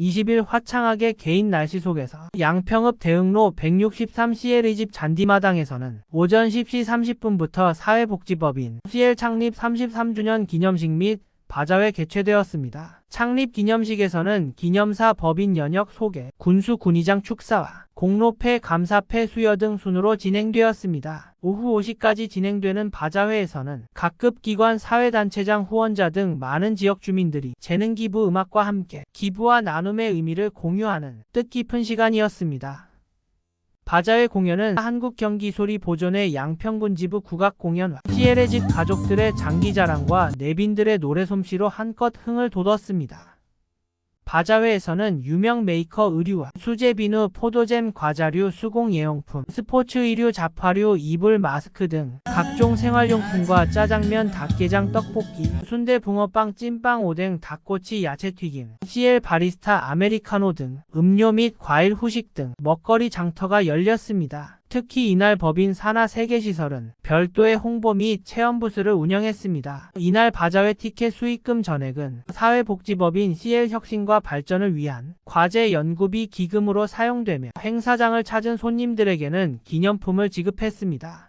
20일 화창하게 개인 날씨 속에서 양평읍 대흥로 163CL의 집 잔디마당에서는 오전 10시 30분부터 사회복지법인 CL 창립 33주년 기념식 및 바자회 개최되었습니다. 창립 기념식에서는 기념사 법인 연역 소개, 군수 군의장 축사와 공로패 감사패 수여 등 순으로 진행되었습니다. 오후 5시까지 진행되는 바자회에서는 각급 기관 사회단체장 후원자 등 많은 지역 주민들이 재능 기부 음악과 함께 기부와 나눔의 의미를 공유하는 뜻깊은 시간이었습니다. 바자회 공연은 한국경기소리 보존의 양평군 지부 국악공연과 CL의 집 가족들의 장기자랑과 내빈들의 노래솜씨로 한껏 흥을 돋웠습니다. 바자회에서는 유명 메이커 의류와 수제 비누, 포도잼, 과자류, 수공 예용품, 스포츠 의류, 자파류, 이불, 마스크 등 각종 생활용품과 짜장면, 닭게장, 떡볶이, 순대, 붕어빵, 찐빵, 오뎅, 닭꼬치, 야채튀김, CL 바리스타, 아메리카노 등 음료 및 과일 후식 등 먹거리 장터가 열렸습니다. 특히 이날 법인 산하 세계시설은 별도의 홍보 및 체험 부스를 운영했습니다. 이날 바자회 티켓 수익금 전액은 사회복지법인 CL혁신과 발전을 위한 과제 연구비 기금으로 사용되며 행사장을 찾은 손님들에게는 기념품을 지급했습니다.